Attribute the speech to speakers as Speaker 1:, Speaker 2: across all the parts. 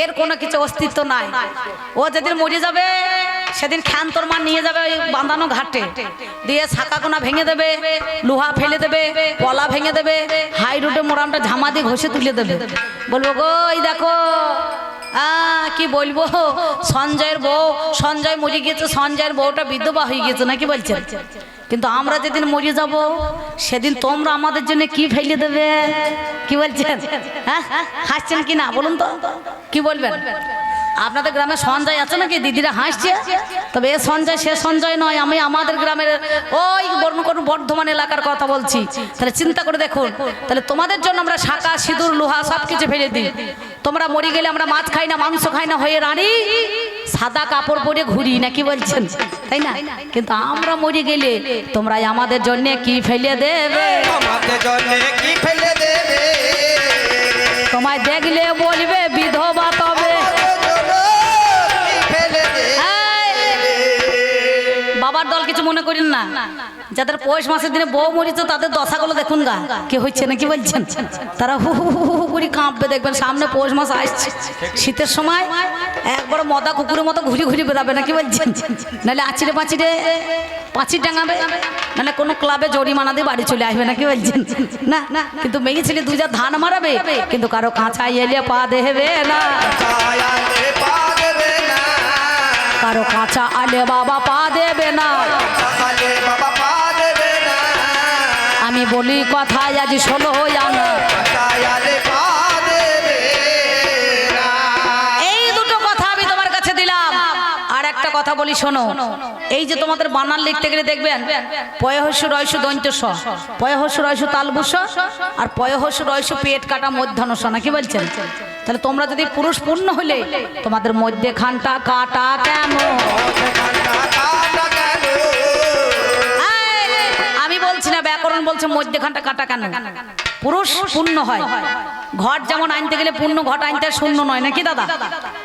Speaker 1: এর কোনো কিছু অস্তিত্ব নাই। ও যেদিন মরে যাবে, সেদিন খ্যান তোর মা নিয়ে যাবে ওই বাঁধানো ঘাটে। দিয়ে শাখা কোনা ভেঙে দেবে, লোহা ফেলে দেবে, কলা ভেঙে দেবে, হাই রোডে মোরামটা ঝামা দিয়ে ঘষে তুলে দেবে। বলব, গো, এই দেখো কি বলব? সঞ্জয়ের বউ, সঞ্জয় মরে গিয়েছে, সঞ্জয়ের বউটা বিধবা হয়ে গেছে নাকি বলছেন? কিন্তু আমরা যেদিন মরে যাব, সেদিন তোমরা আমাদের জন্য কি ফেলে দেবে? কি বলছেন? হ্যাঁ? হাসছেন কি না? বলুন তো। কি বলবেন? আপনাদের গ্রামে সঞ্জয় আছে নাকি? দিদিরা হাসছে। তবে এ সঞ্জয়, সে সঞ্জয় নয়, আমি আমাদের গ্রামের ওই বর্ণকর বর্ধমান এলাকার কথা বলছি। তাহলে চিন্তা করে দেখুন। তাহলে তোমাদের জন্য আমরা শাঁকা সিঁদুর, লোহা সব কিছু ফেলে দিই। তোমরা মরে গেলে আমরা মাছ খাই না, মাংস খাই না, হয়ে রানি। সাদা কাপড় পরে ঘুরি নাকি বলছেন? তাই না? কিন্তু আমরা মরে গেলে তোমরা আমাদের জন্য কি ফেলে দেবে?
Speaker 2: আমাদের জন্য কি ফেলে দেবে?
Speaker 1: তোমায় দেখলে বলবে বিধবা তবে! বাবার দল কিছু মনে করেন না? যাদের পৌষ মাসের দিনে বউ মরিছে, তাদের দশাগুলো দেখুন গা। কে হচ্ছে না কি বলছেন? তারা হু হু হু হু করে কাঁপবে, দেখবেন সামনে পৌষ মাস আসছে। শীতের সময় একবার মদা কুকুরের মতো ঘুরি ঘুরি বেড়াবে না কি বলছেন? নাহলে আচিরে পাচিরে পাঁচি টাঙাবে নাহলে কোনো ক্লাবে জরিমানা দিয়ে বাড়ি চলে আসবে না কি বলছেন? না না, কিন্তু মেয়ে ছেলে দুজা ধান মারাবে, কিন্তু কারও কাঁচা এলে পা দেবে না। কারও কাঁচা আলে বাবা পা দেবে না। আমি বলি কথায় আজ ষোলো আনা
Speaker 2: ছায়ালে পা দেবে না
Speaker 1: এই দুটো কথা আমি তোমার কাছে দিলাম। আর একটা কথা বলি শোনো। এই যে তোমাদের বানান লিখতে গেলে দেখবেন পয়হস্য রয়স দৈন্ত স পয়হস্য রয়স তালবুস আর পয়হস্য রয়স পেট কাটা মধ্যাহ্ন স, নাকি বলছেন? তাহলে তোমরা যদি পুরুষ পূর্ণ হলে তোমাদের মধ্যে খানটা কাটা কেন বলছি না ব্যাকরণ বলছে, মধ্যেখানটা কাটা কেন? পুরুষ পূর্ণ হয়। ঘট যেমন আনতে গেলে পূর্ণ ঘট আনতে শূন্য নয়, নাকি দাদা?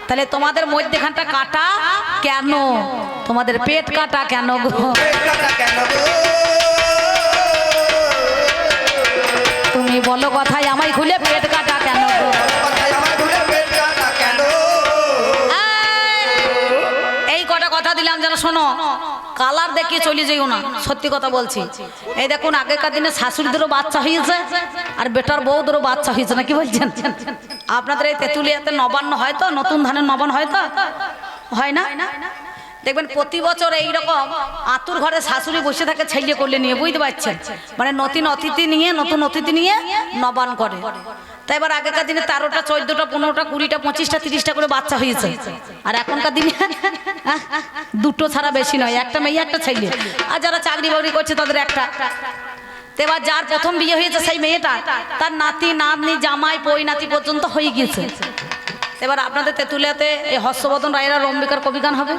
Speaker 1: তাহলে তোমাদের মধ্যেখানটা কাটা কেন? তোমাদের পেট কাটা কেন? তুমি বলো কথাই আমায় খুলে পেট কাটা। দেখিয়ে চলে যেও না? সত্যি কথা বলছি। এই দেখুন, আগেকার দিনে শাশুড়িদেরও বাচ্চা হয়েছে আর বেটার বউদেরও বাচ্চা হয়েছে না কি বলছেন? আপনাদের এই তেঁতুলিয়াতে নবান্ন হয় তো? নতুন ধানের নবান্ন হয় তো? হয় না? দেখবেন, প্রতি বছর এইরকম আতুর ঘরে শাশুড়ি বসে থাকে, ছেলে করলে নিয়ে, বুঝতে পারছেন? মানে নতুন অতিথি নিয়ে, নতুন অতিথি নিয়ে নবান করে। তাই এবার আগেকার দিনে তেরোটা, চোদ্দটা, পনেরোটা, কুড়িটা, পঁচিশটা, তিরিশটা করে বাচ্চা হয়েছে। আর এখনকার দিনে দুটো ছাড়া বেশি নয়, একটা মেয়ে, একটা ছেলে। আর যারা চাকরি বাকরি করছে, তাদের একটা। এবার যার প্রথম বিয়ে হয়েছে, সেই মেয়েটা, তার নাতি, নাতনি, জামাই পই নাতি পর্যন্ত হয়ে গিয়েছে। এবার আপনাদের তেঁতুলিয়াতে এই হর্ষবর্ধন রায়েরা রম্বিকার কবিগান হবে।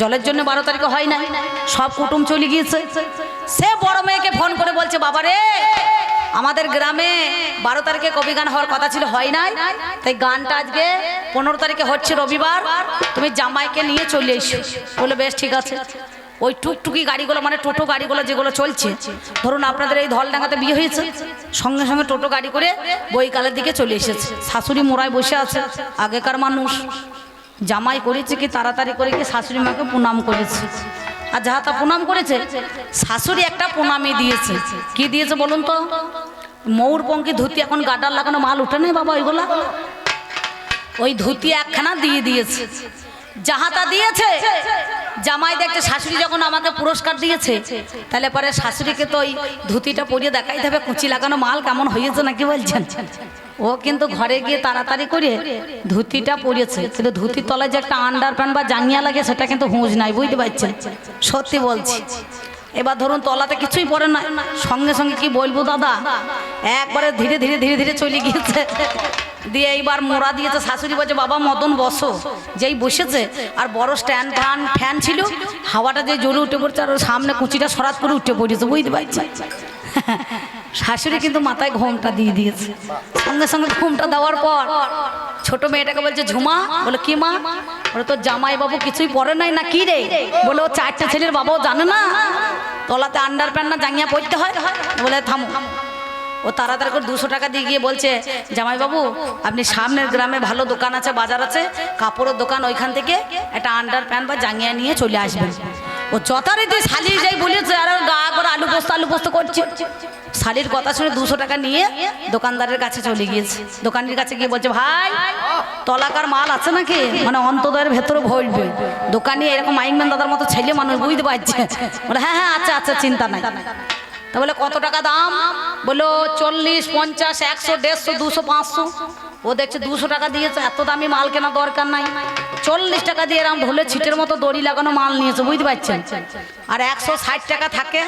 Speaker 1: জলের জন্য বারো তারিখে হয় না সব কুটুম চলে গিয়েছে। সে বড় মেয়েকে ফোন করে বলছে বাবা রে আমাদের গ্রামে বারো তারিখে কবিগান হওয়ার কথা ছিল, হয় নাই? তাই গানটা আজকে পনেরো তারিখে হচ্ছে রবিবার। তুমি জামাইকে নিয়ে চলে এসো। বলে, বেশ, ঠিক আছে। ওই টুকটুকি গাড়িগুলো মানে টোটো গাড়িগুলো যেগুলো চলছে, ধরুন আপনাদের এই ধলডাঙ্গাতে বিয়ে হয়েছে, সঙ্গে সঙ্গে টোটো গাড়ি করে বইকালের দিকে চলে এসেছে। শাশুড়ি মোড়ায় বসে আছে, আগেকার মানুষ। জামাই করেছে কি তাড়াতাড়ি করে কি শাশুড়ি মাকে প্রণাম করেছে? আর যাহা তা প্রণাম করেছে, শাশুড়ি একটা প্রণামই দিয়েছে। কি দিয়েছে বলুন তো? ময়ূর পঙ্কি ধুতি এখন গাডার লাগানো মাল উঠে নেই বাবা ওইগুলা? ওই ধুতি একখানা দিয়ে দিয়েছে। যাহাতা দিয়েছে জামাই দেখতে শাশুড়ি যখন আমাকে পুরস্কার দিয়েছে, তাহলে পরে শাশুড়িকে তো ওই ধুতিটা পরিয়ে দেখাইতে হবে, কুচি লাগানো মাল কেমন হয়েছে নাকি বলছেন? ও কিন্তু ঘরে গিয়ে তাড়াতাড়ি করে ধুতিটা পরিয়েছে, কিন্তু ধুতির তলায় যে একটা আন্ডার প্যান্ট বা জাঙ্গিয়া লাগে, সেটা কিন্তু হুঁজ নাই, বুঝতে পারছেন? সত্যি বলছি। এবার ধরুন তলাতে কিছুই পড়ে না। সঙ্গে সঙ্গে কি বলব দাদা? একবারে ধীরে ধীরে ধীরে ধীরে চলে গিয়েছে। দিয়ে এইবার মোড়া দিয়েছে, শাশুড়ি বলছে, বাবা, মদন বসো। যেই বসেছে, আর বড় স্ট্যান্ড ফ্যান ফ্যান ছিল, হাওয়াটা যে জ্বলে উঠে পড়ছে, আর সামনে কুচিটা সরাত করে উঠে পড়েছে, বুঝতে পারছি? শাশুড়ি কিন্তু মাথায় ঘোমটা দিয়ে দিয়েছে। সঙ্গে সঙ্গে ঘুমটা দেওয়ার পর ছোট মেয়েটাকে বলছে, ঝুমা। বলে, কি মা? বলে, তোর জামাই বাবু কিছুই পরে নাই না, কি রে? বলে, ও চারটে ছেলের বাবাও জানে না। তলাতে আন্ডার প্যান্ট না জাঙ্গিয়া পড়তে হয়। বলে, থামো। ও তাড়াতাড়ি করে দুশো টাকা দিয়ে গিয়ে বলছে, জামাইবাবু, আপনি সামনের গ্রামে ভালো দোকান আছে, বাজার আছে, কাপড়ের দোকান ওইখান থেকে একটা আন্ডার প্যান্ট বা জাঙ্গিয়া নিয়ে চলে আসবেন। ও যথারীতি শালি যাই বলেছে আর গা করে আলু পোস্ত আলু পোস্ত করছে। শালির কথা শুনে দুশো টাকা নিয়ে দোকানদারের কাছে চলে গিয়েছে। দোকানের কাছে গিয়ে বলছে ভাই তলাকার মাল আছে নাকি? মানে অন্তদয়ের ভেতরে ভরবে। দোকানে এরকম মাইকম্যান দাদার মতো ছেলে মানুষ বুঝতে পারছে? বলে হ্যাঁ হ্যাঁ আচ্ছা আচ্ছা চিন্তা নাই। বলে কত টাকা দাম? বলল, চল্লিশ, পঞ্চাশ, একশো, দেড়শো, দুশো, পাঁচশো। ও দেখছে দুশো টাকা দিয়েছে, এত দামি মাল কেনা দরকার নাই। চল্লিশ টাকা দিয়ে এরকম ঢোলে ছিটের মতো দড়ি লাগানো মাল নিয়েছে, বুঝতে পারছেন? আর একশো ষাট টাকা থাকে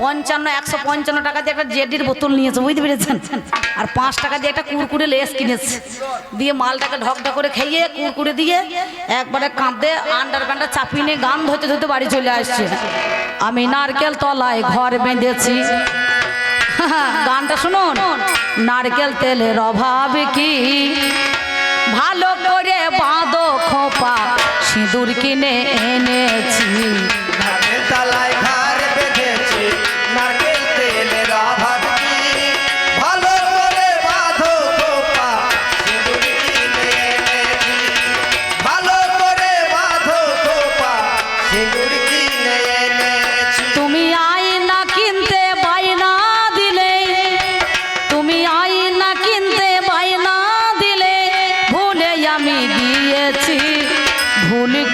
Speaker 1: পঞ্চান্ন, একশো পঞ্চান্ন টাকা দিয়ে একটা জেডির বোতল নিয়েছে, বুঝতে পেরেছেন? আর পাঁচ টাকা দিয়ে একটা কুরকুরে লেস কিনেছে। দিয়ে মালটাকে ঢক ঢক করে খেয়ে, কুরকুরে দিয়ে একবারে কাঁদে আন্ডার প্যান্ডার চাপিয়ে নিয়ে গান ধরতে ধরতে বাড়ি চলে আসছে। আমি নারকেল তলায় ঘর বেঁধেছি। গানটা শুনুন। নারকেল তেলের অভাব কি? ভালো করে বাঁধো খোপা, সিঁদুর কিনে এনেছি।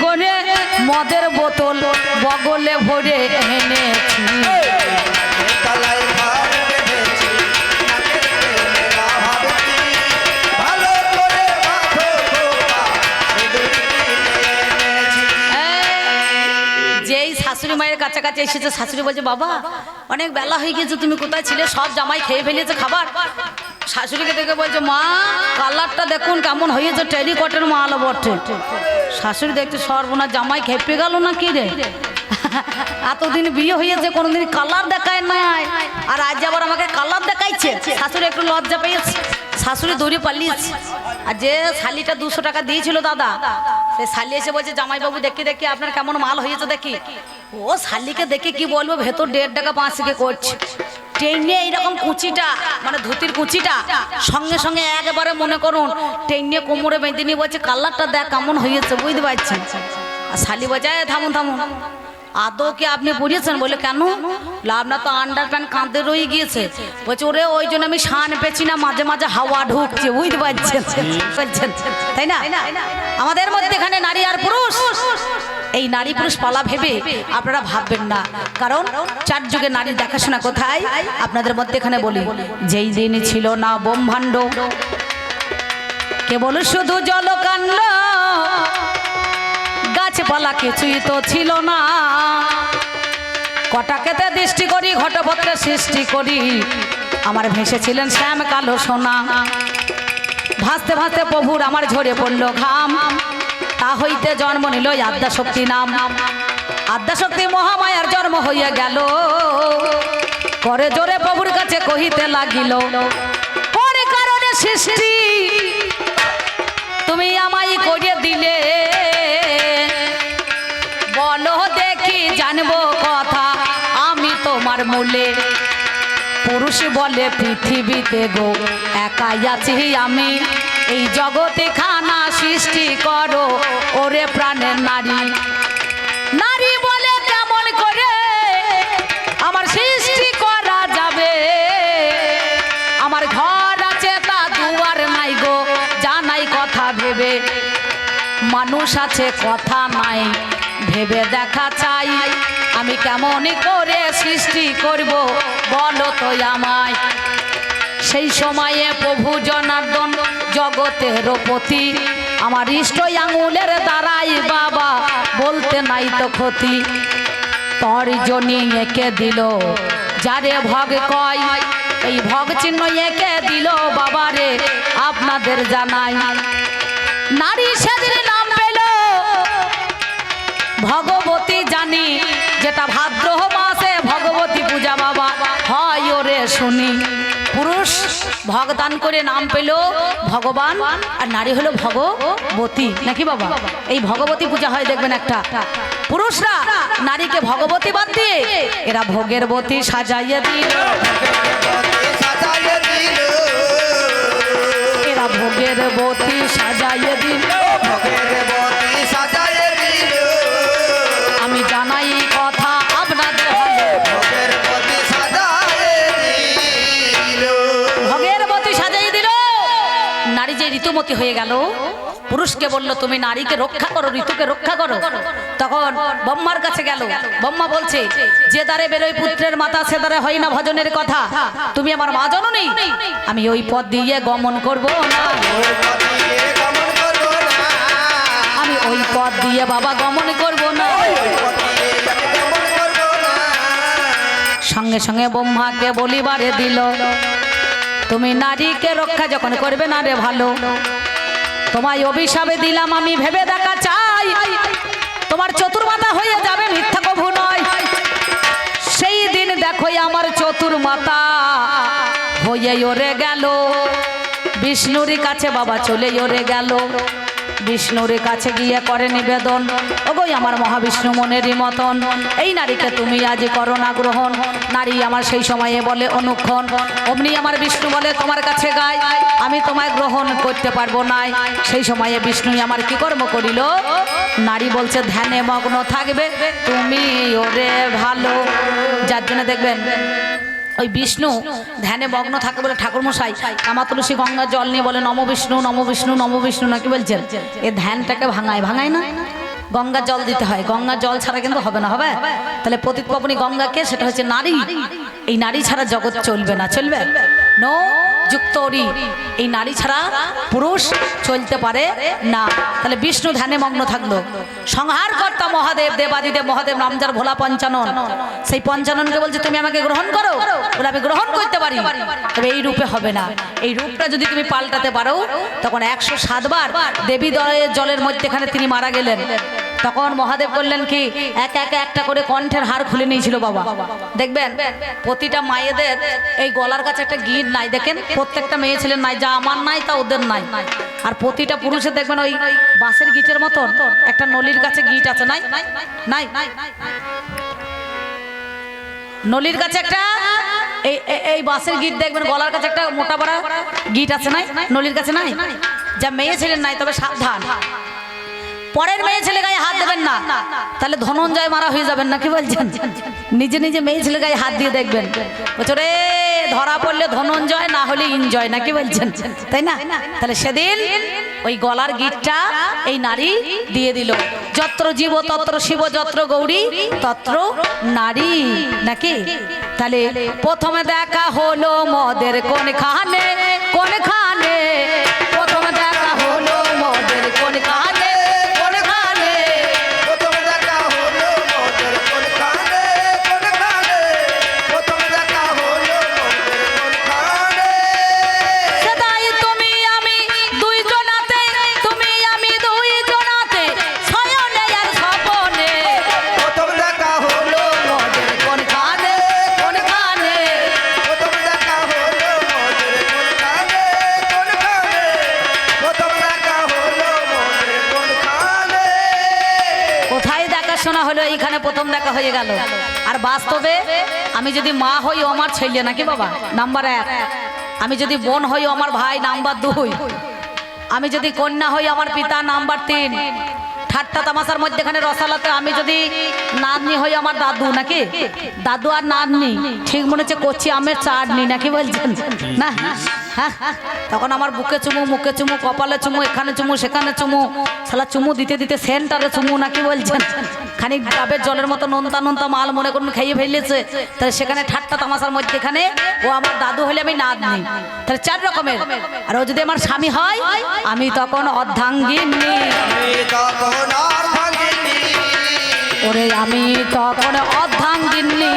Speaker 2: করে
Speaker 1: মদের বোতল বগলে ভরে এনেছি। শাশুড়ি মায়ের কাছাকাছি এসেছে, শাশুড়ি বলছে, বাবা, অনেক বেলা হয়ে গেছে তুমি কোথায় ছিলে? সব জামাই খেয়ে ফেলেছে খাবার। শাশুড়িকে দেখে বলছে, মা, কালারটা দেখুন কেমন হয়েছে টেরি কটের মাল বটে। শাশুড়ি দেখতে সর্বনা জামাই খেপে গেল না কি রে? এতদিন বিয়ে হয়েছে, কোনোদিন কালার দেখায় নাই। আর আজ আবার আমাকে কালার দেখাইছে। শাশুড়ি একটু লজ্জা পেয়েছে। শাশুড়ি দৌড়ে পালিয়েছে। আর যে শালিটা দুশো টাকা দিয়েছিল দাদা, সে শালি এসে বলছে, জামাইবাবু, দেখি দেখি, আপনার কেমন মাল হয়েছে দেখি। ও শালিকে দেখে কি বলব, ভেতর দেড় টাকা পাঁচ থেকে করছে। ট্রেনে এইরকম কুচিটা মানে ধুতির কুচিটা সঙ্গে সঙ্গে একেবারে মনে করুন ট্রেনে কোমরে বেঁধে নিয়ে বলছে কালারটা দেখ কেমন হয়েছে বুঝতে পারছেন আর শালি বাজায় থামুন থামুন। আদৌ কি আপনি বুঝেছেন? বলে কেন? আপনার তো আন্ডার প্যান্ট কাঁদতে রয়ে গিয়েছে। বলছে ওরে ওই জন্য আমি শান পেছি না মাঝে মাঝে হাওয়া ঢুকছে বুঝতে পারছেন? তাই না? আমাদের মধ্যে এখানে নারী আর পুরুষ। এই নারী পুরুষ পালা ভেবে আপনারা ভাববেন না। কারণ চার যুগে নারী দেখাশোনা কোথায়? আপনাদের মধ্যে এখানে বলি, যেই দিন ছিল না ব্রহ্মাণ্ড, কেবল শুধু জলকাণ্ড গাছপালা কিছুই তো ছিল না। কটাকেতে দৃষ্টি করি ঘটপত্রে সৃষ্টি করি, আমার ভেসেছিলেন শ্যাম কালো সোনা। ভাসতে ভাসতে প্রভুর আমার ঝরে পড়ল ঘাম। তা হইতে জন্ম নিল এই আদ্যা শক্তি নাম। আদ্যা শক্তি মহামায়ার জন্ম হইয়া গেল। করে জোরে প্রভুর কাছে কহিতে লাগিল, পরে কারণে সৃষ্টি তুমি আমায় করিয়ে দিলে। বলো দেখি জানব কথা আমি তোমার মূলে। পুরুষ বলে পৃথিবীতে গো, একাই আছি আমি। এই জগতে খানা সৃষ্টি করো, ওরে প্রাণের নারী। নারী বলে কেমন করে আমার সৃষ্টি করা যাবে? আমার ঘর আছে তা দুয়ার নাই গো জানাই কথা ভেবে। মানুষ আছে কথা নাই, ভেবে দেখা চাই। আমি কেমন করে সৃষ্টি করব, বলো তো আমায়। সেই সময়ে প্রভু জনার্দন জগতের পতি আমার ইষ্ট আঙুলের দ্বারাই বাবা বলতে নাই তো ক্ষতি। তর জনি একে দিল, যারে ভগ কয়, এই ভগ চিহ্ন একে দিল বাবারে, আপনাদের জানাই। নারী সেদিন নাম পেল, ভগবতী জানি, যেটা ভাদ্র মাসে ভগবতী পূজা বাবা হয় ওরে শুনি। পুরুষ ভগদান করে নাম পেল ভগবান, আর নারী হলো ভগবতী। নাকি বাবা? এই ভগবতী পূজা হয়, দেখবেন একটা। পুরুষরা নারীকে ভগবতী বাদ দিয়ে এরা ভোগের বতী সাজাইয়ে দিল। এরা ভোগের বতী সাজাইয়ে দিল।
Speaker 2: ভোগের বতি
Speaker 1: ঋতুমতি হয়ে গেল। পুরুষকে বলল, তুমি নারীকে রক্ষা করো, ঋতুকে রক্ষা করো। তখন ব্রহ্মার কাছে গেল। ব্রহ্মা বলছে, যে দ্বারে বেরোয় পুত্রের মাতা, সে দ্বারে হয় না ভজনের কথা। তুমি আমার মা জননী আমি ওই পথ দিয়ে গমন করব আমি ওই পথ দিয়ে বাবা গমন করব না। সঙ্গে সঙ্গে ব্রহ্মাকে বলিবারে দিল। তুমি নারীকে রক্ষা যখন করবে না রে ভালো। তোমায় অভিশাপে দিলাম আমি, ভেবে দেখা চাই। তোমার চতুর্মাতা হয়ে যাবে মিথ্যা কভু নয়। সেই দিন দেখো আমার চতুর্মাতা হয়ে ওরে গেল। বিষ্ণুর কাছে বাবা চলে ওরে গেল। বিষ্ণুর কাছে গিয়ে করে নিবেদন। ওগোই আমার মহাবিষ্ণু মনেরই মতন, এই নারীকে তুমি আজ করো না গ্রহণ নারী আমার সেই সময়ে বলে, অনুক্ষণ, অমনি আমার বিষ্ণু বলে, তোমার কাছে গায়, আমি তোমায় গ্রহণ করতে পারব না। সেই সময়ে বিষ্ণুই আমার কি কর্ম করিল? নারী বলছে, ধ্যানে মগ্ন থাকবে তুমি ওরে ভালো। যার জন্য দেখবেন ওই বিষ্ণু, ধ্যানে মগ্ন থাকে বলে ঠাকুর মশাই কামা তুলসী গঙ্গার জল নিয়ে বলে, নম বিষ্ণু নম বিষ্ণু নম বিষ্ণু নাকি বলছেন? এ ধ্যানটাকে ভাঙায় ভাঙায় না? গঙ্গা জল দিতে হয়, গঙ্গা জল ছাড়া কিন্তু হবে না, হবে? তাহলে পতিত পাবনী গঙ্গাকে, সেটা হচ্ছে নারী। এই নারী ছাড়া জগৎ চলবে না, চলবে? নো যুক্ত। এই নারী ছাড়া পুরুষ চলতে পারে না। তাহলে বিষ্ণু ধ্যানে মগ্ন থাকল। সংহার কর্তা মহাদেব, দেবাদিদেব, মহাদেব নামজার ভোলা পঞ্চানন। সেই পঞ্চাননকে বলছে, তুমি আমাকে গ্রহণ করো। বলে, আমি গ্রহণ করতে পারি। তবে এই রূপে হবে না। এই রূপটা যদি তুমি পাল্টাতে পারো, তখন একশো সাতবার দেবী দলের জলের মধ্যেখানে তিনি মারা গেলেন। তখন মহাদেব বললেন কি, এক এক একটা করে কণ্ঠের হার খুলে নিয়েছিল বাবা। দেখবেন, প্রতিটা মায়েদের এই গলার কাছে একটা গিট নাই। দেখেন, প্রত্যেকটা মেয়ে ছেলের নাই, যা আমার নাই, তা ওদের নাই। আর প্রতিটা পুরুষের দেখবেন ওই বাঁশের গিটের মতন একটা নলির কাছে গিট আছে, নাই? নাই? নলির কাছে একটা এই, এই- বাঁশের গিট দেখবেন, গলার কাছে একটা মোটা বড়া গিট আছে, নাই? নলির কাছে নাই? যা মেয়ে ছেলের নাই, তবে সাবধান। পরের মেয়ে ছেলে গায়ে হাত দেবেন না। তাহলে ধনঞ্জয় মারা হয়ে যাবেন না, কি বলছেন? নিজে নিজে মেয়ে ছেলে গায়ে হাত দিয়ে দেখবেন। বলছো রে ধরা পড়লে ধনঞ্জয়, না হলে এনজয় না, কি বলছেন? তাই না? তাহলে সেদিন ওই গলার গিটটা এই নারী দিয়ে দিল। যত্র জীব, তত্র শিব, যত্র গৌরী, তত্র নারী, নাকি? তাহলে প্রথমে দেখা হলো মদের কোন খানে গেল। আর বাস্তবে আমি যদি মা হই ও আমার ছেলে, নাকি বাবা? নাম্বার এক। আমি যদি বোন হই আমার ভাই, নাম্বার দুই। আমি যদি কন্যা হই আমার পিতা, নাম্বার তিন। ঠাট্টা তামাশার মধ্যেখানে রসালাতে আমি যদি নাতনি হই আমার দাদু, নাকি? দাদু আর নাতনি। ঠিক মনে হচ্ছে কচি আমের চাটনি, নাকি বলছেন? না? হ্যাঁ তখন আমার বুকে চুমু, মুখে চুমু, কপালে চুমু, এখানে চুমু, সেখানে চুমু। শালা চুমু দিতে দিতে সেন্টারে চুমু নাকি বলছেন? খানিক ডাবের জলের মতো নোনতা নোনতা মাল মনে করুন খাইয়ে ফেলেছে। তাহলে সেখানে ঠাট্টা তামাশার মধ্যেখানে ও আমার দাদু হলে আমি নাতনি। তাহলে চার রকমের। আর ও যদি আমার স্বামী হয়, আমি তখন অর্ধাঙ্গিনী। ওরে আমি তখন অর্ধাঙ্গিনী।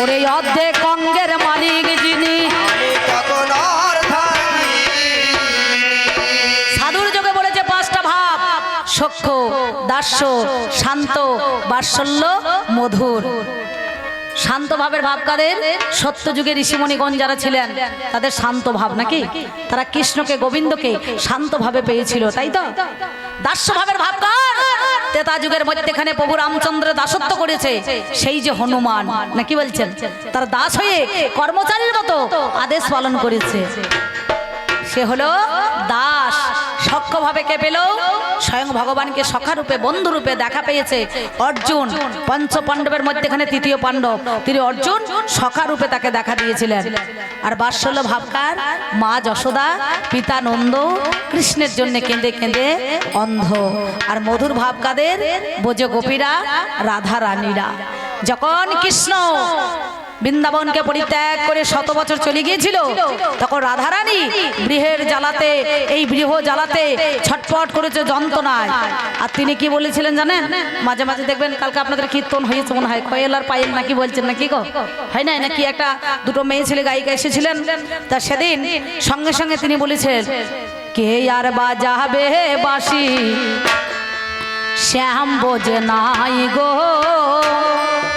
Speaker 1: ওরে অর্ধেক অঙ্গের মালিক যিনি। সাধুর যোগে বলেছে পাঁচটা ভাব। সক্ষ দাস্য, শান্ত, বাৎসল্য, মধুর। শান্ত ভাবের ভাব কাদের? সত্য যুগে ঋষিমণিগণ যারা ছিলেন, তাদের শান্ত ভাব নাকি? তারা কৃষ্ণকে, গোবিন্দকে শান্ত ভাবে পেয়েছিল, তাই তো? দাস্য ভাবের ভাব কার? তেতা যুগের মধ্যেখানে প্রভু রামচন্দ্র দাসত্ব করেছে, সেই যে হনুমান নাকি বলছেন? তার দাস হয়ে কর্মচারীর মতো আদেশ পালন করেছে। সে হলো দাস। সক্ষভাবে কে পেল? স্বয়ং ভগবানকে সখারূপে, বন্ধুরূপে দেখা পেয়েছে অর্জুন পঞ্চ পাণ্ডবের মধ্যেখানে তৃতীয় পাণ্ডব। তিনি অর্জুন সখারূপে তাকে দেখা দিয়েছিলেন। আর বাৎসল্য ভাবকার, মা যশোদা, পিতা নন্দ, কৃষ্ণের জন্য কেঁদে কেঁদে অন্ধ। আর মধুর ভাবকাদের বোঝ গোপীরা, রাধা রানীরা। যখন কৃষ্ণ বৃন্দাবনকে পরিত্যাগ করে শত বছর চলে গিয়েছিল। তখন রাধারানী গৃহের জ্বালাতে, এই গৃহ জ্বালাতে ছটপট করেছে যন্ত্রণায়। আর তিনি কি বলেছিলেন জানেন? মাঝে মাঝে দেখবেন কালকে আপনাদের কীর্তন হয়েছে মনে হয়। কয়েল আর পায়েল নাকি বলছেন নাকি গো? হয় না নাকি একটা দুটো মেয়ে ছেলে গায়িকা এসেছিলেন? তা সেদিন সঙ্গে সঙ্গে তিনি বলেছেন, কে আর বাজাবে বাসি শ্যাম বোঝে নাই গো।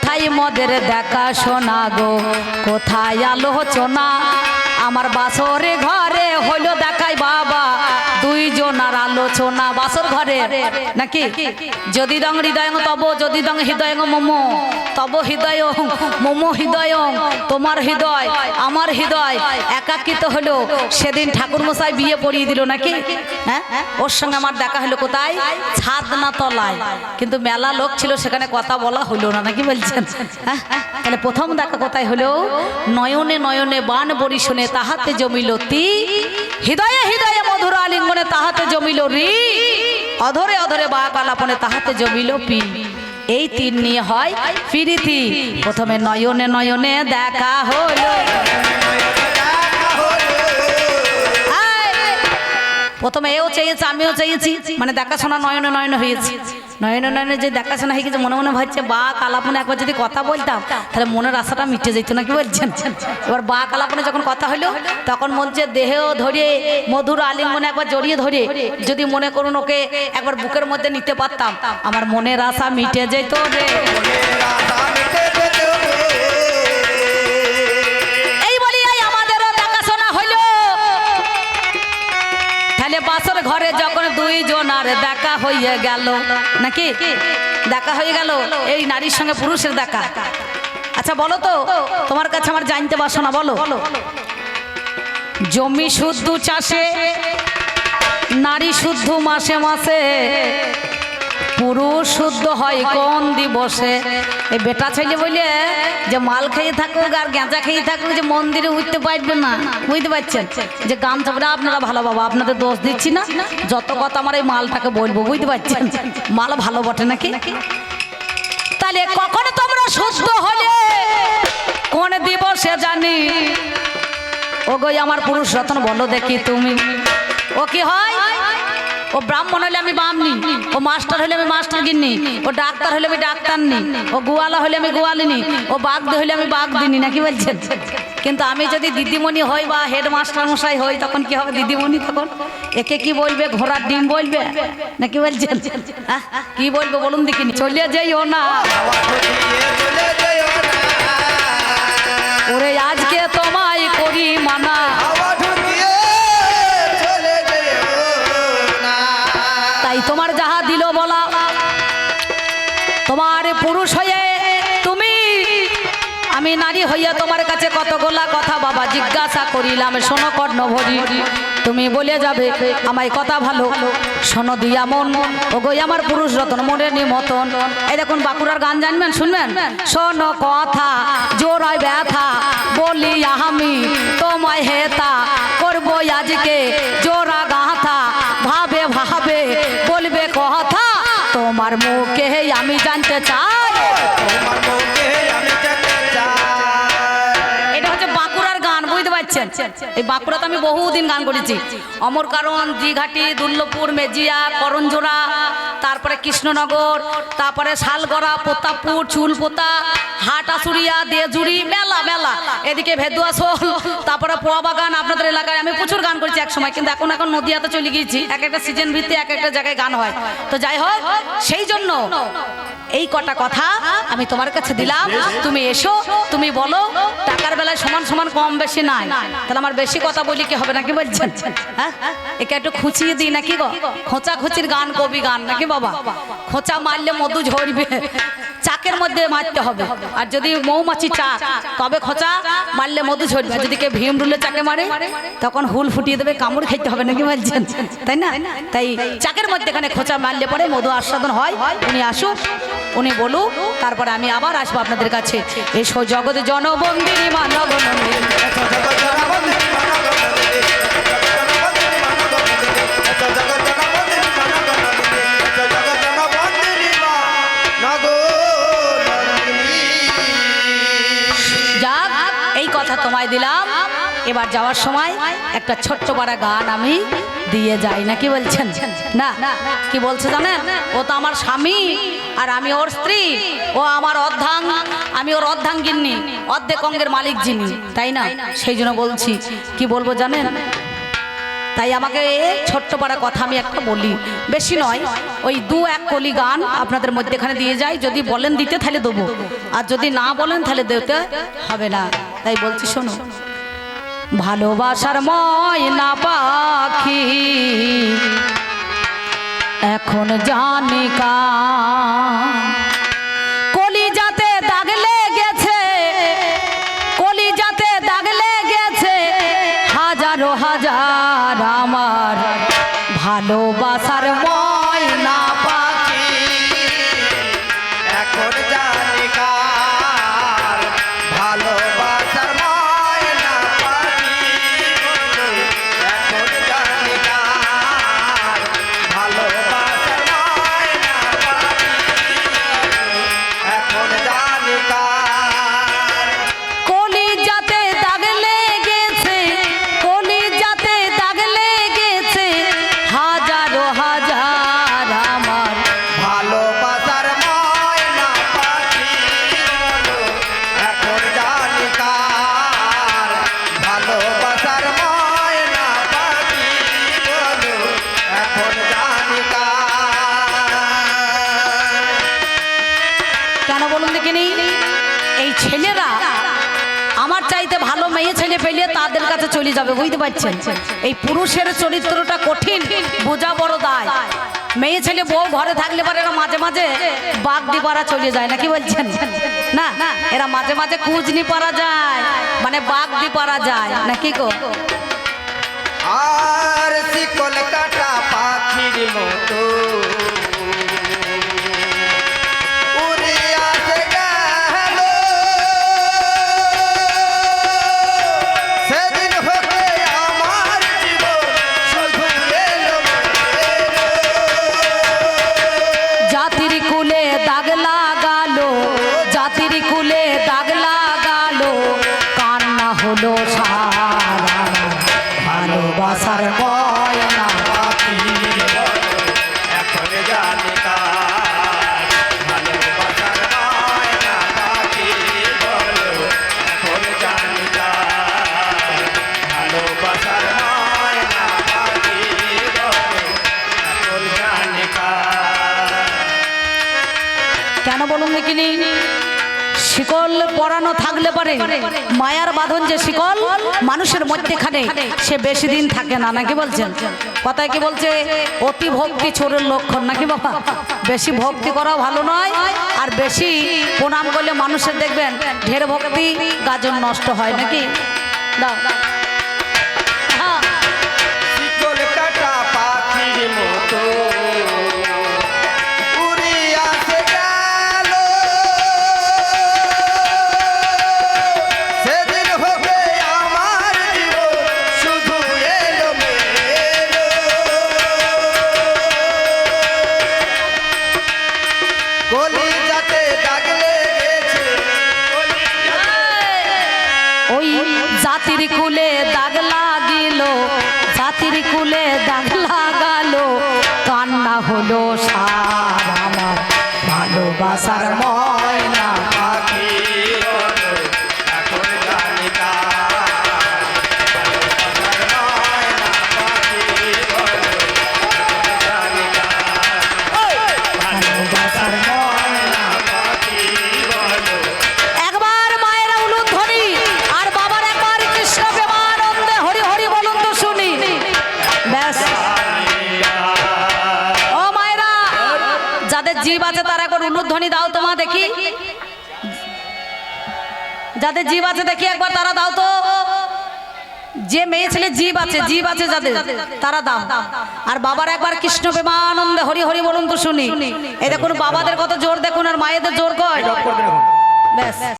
Speaker 1: কোথায় মদের দেখা শোনা গো? কোথায় আলোচনা? আমার বাসরে ঘরে হলো দেখাই বাবা। দুইজনার আলোচনা বাসর ঘরে। নাকি? যদি দং হৃদয়ং, তব যদি দং হৃদয়ং মোমো। তব হৃদয়, মোমো হৃদয়, তোমার হৃদয়, আমার হৃদয় একাকিত হলো। সেদিন ঠাকুর মশাই বিয়ে পড়িয়ে দিল নাকি? হ্যাঁ? ওর সঙ্গে আমার দেখা হলো কোথায়? ছাদ না তলায় কিন্তু মেলা লোক ছিল, সেখানে কথা বলা হলো না, নাকি বলছেন? হ্যাঁ? তাহলে প্রথম দেখা কোথায় হলো? নয়নে নয়নে বান বরিশনে তাহাতে জমিল তি হৃদয়ে হৃদয়ে মধুর আলিঙ্গনে তাহাতে জমিল রি অধরে অধরে বা কালাপনে তাহাতে জমিল পি এই তিন নিয়ে হয় ফিরিতি। প্রথমে নয়নে নয়নে দেখা হলো। প্রথমে এও চেয়েছে, আমিও চেয়েছি। মানে দেখাশোনা নয়নে নয়নে হয়েছে। নয়নে নয়নের যে দেখাশোনা হয়ে গেছে, মনে মনে ভাবছে, বা কালাপনে একবার যদি কথা বলতাম, তাহলে মনের আশাটা মিটে যেত নাকি বলছেন? এবার বা কালাপনে যখন কথা হলো তখন বলছে দেহেও ধরে, মধুর আলিঙ্গনে একবার জড়িয়ে ধরে, যদি মনে করুন ওকে একবার বুকের মধ্যে নিতে পারতাম, আমার মনের আশা মিটে যেত রে। ঘরে যখন দুইজন আর দেখা হইয়া গেল। নাকি? দেখা হয়ে গেল? এই নারীর সঙ্গে পুরুষের দেখা। আচ্ছা বলো তো, তোমার কাছে আমার জানতে বাসনা, বলো। জমি শুদ্ধ চাষে, নারী শুদ্ধ মাসে মাসে। পুরুষ শুদ্ধ হয় কোন দিবসে? এই বেটা ছেলে বলে যে মাল খেয়ে থাকুক আর গেঁজা খেয়ে থাকুক যে মন্দিরে উঠতে পারবে না। বুঝতে পারছেন? যে গান চাপড়া আপনারা ভালো বাবা আপনাদের দোষ দিচ্ছি না। যত কথা আমার এই মালটাকে বলব বুঝতে পারছেন? মাল ভালো বটে নাকি? তাহলে কখন তোমরা সুস্থ হলে? কোন দিবসে জানি? ও গই আমার পুরুষ রতন বলো দেখি তুমি। ও কি হয়? ও ব্রাহ্মণ হলে আমি বামনি, ও মাস্টার হলে আমি মাস্টার গিন্নি ও ডাক্তার হলে আমি ডাক্তার নি ও গোয়ালা হলে আমি গোয়ালিনি, ও বাগদি হলে আমি বাঘ দিনি নাকি বলছেন? কিন্তু আমি যদি দিদিমণি হই বা হেড মাস্টার মশাই হই, তখন কি হবে দিদিমণি তখন? একে কি বলবে? ঘোড়ার ডিম বলবে? নাকি বলছেন? কি বলবে বলুন দেখিনি চলে যাইও না। ওরে আজকে তোমায় করি মানা। পুরুষ হয়ে তুমি, আমি নারী হইয়া তোমার কাছে কতগুলা কথা বাবা জিজ্ঞাসা করিলাম। শোনো কর্ণভরি তুমি বলে যাবে আমায় কথা ভালো। শোনো দিয়া মন ও গই আমার পুরুষ রতন মনের নিমতন এই দেখুন, বাঁকুড়ার গান জানবেন, শুনবেন? শোনো কথা, জোড়ায় ব্যথা বলি আমি তোমায় হেতা করব আজকে। জোড়া তোমার মুখে আমি জানতে চাই।
Speaker 2: তোমার মুখে আমি যেতে চাই
Speaker 1: এটা হচ্ছে বাঁকুড়ার গান, বুঝতে পারছেন? এই বাঁকুড়াতে আমি বহুদিন গান করেছি। অমর কারণ, দিঘাটি, দুর্লভপুর, মেজিয়া, করঞ্জোড়া, তারপরে কৃষ্ণনগর, তারপরে শালগড়া, প্রতাপপুর, চুলপোতা হাটাসুরিয়া দেজুরি মেলা মেলা। এদিকে ভেদুয়া শোল তারপরে পোয়া বাগান আপনাদের এলাকায়, আমি প্রচুর গান করেছি এক সময় কিন্তু এখন এখন নদিয়াতে চলে গিয়েছি। এক একটা সিজন ভিত্তি এক একটা জায়গায় গান হয়। তো যাই হোক, সেই জন্য এই কটা কথা আমি তোমার কাছে দিলাম। তুমি এসো, তুমি বলো, টাকার বেলায় সমান সমান কম বেশি নাই। তাহলে আমার বেশি কথা বলি কি হবে নাকি বলছেন? হ্যাঁ? একে একটু খুঁচিয়ে দিই নাকি গো? খোঁচা খুচির গান, কবি গান, নাকি বাবা? খোঁচা মারলে মধু ঝরবে। চাকের মধ্যে মারতে হবে। আর যদি মৌমাছি চাক তবে খোঁচা? মারলে মধু ঝরবে। যদি কেউ ভীম রুলে চাকে মারে, তখন হুল ফুটিয়ে দেবে, কামড় খেতে হবে নাকি বলছেন? তাই না? তাই চাকের মধ্যে এখানে খোঁচা মারলে পরে মধু আস্বাদন হয়। উনি আসুক, উনি বলুক, তারপরে আমি আবার আসব আপনাদের কাছে। এসো জগৎ জনবন্দিনী মানব দিলাম। এবার যাওয়ার সময় একটা ছোট্ট পাড়া গান আমি দিয়ে যাই। না কি বলছেন? না। কি বলছে জানেন? ও তো আমার স্বামী আর আমি ওর স্ত্রী। ও আমার অর্ধাং আমি ওর অর্ধাঙ্গিনী অর্ধেক অঙ্গের মালিক যিনি, তাই না? সেই জন্য বলছি। কি বলব জানেন? তাই আমাকে ছোট্ট পাড়া কথা আমি একটা বলি। বেশি নয়, ওই দু এক কলি গান আপনাদের মধ্যেখানে দিয়ে যাই, যদি বলেন দিতে তাহলে দেবো। আর যদি না বলেন তাহলে দিতে হবে না। তাই বলছি, শোনো। ভালোবাসার ময়না পাখি এখন জানি কা মেয়ে ছেলে পেলে তাদের কাছে চলে যাবে, বুঝতে পারছেন? এই পুরুষের চরিত্রটা কঠিন, বোঝা বড় দায়। মেয়ে ছেলে বউ ঘরে থাকলে পরে এরা মাঝে মাঝে বাঘ দিপাড়া চলে যায়, নাকি বলছেন? না এরা মাঝে মাঝে কুজনি পারা যায় মানে বাঘ দিপাড়া যায়, নাকি গো?
Speaker 2: আর শিকল কাটা পাখির মতো।
Speaker 1: পরানো থাকলে পারে। মায়ার বাঁধন যে শিকল, মানুষের মধ্যেখানে সে বেশি দিন থাকে না, নাকি বলছেন? কথায় কি বলছে? অতি ভক্তি চোরের লক্ষণ, নাকি বাবা? বেশি ভক্তি করা ভালো নয়, আর বেশি প্রণাম করলে মানুষের দেখবেন, ঢের ভক্তি, গাজন নষ্ট হয়, নাকি? জাতির কুলে দাগ লাগিল, জাতির কুলে দাগ লাগালো। কান্না হলো সার আমার, ভালোবাসার ময়না
Speaker 2: পাখি।
Speaker 1: যাদের জীব আছে দেখি একবার তারা দাও তো। যে মেয়ে ছেলে জীব আছে জীব আছে যাদের তারা দাও। আর বাবার একবার কৃষ্ণ প্রেমানন্দে হরি হরি বলুন তো শুনি। এ দেখুন বাবাদের কত জোর দেখুন আর মায়েদের জোর কয়? ব্যাস।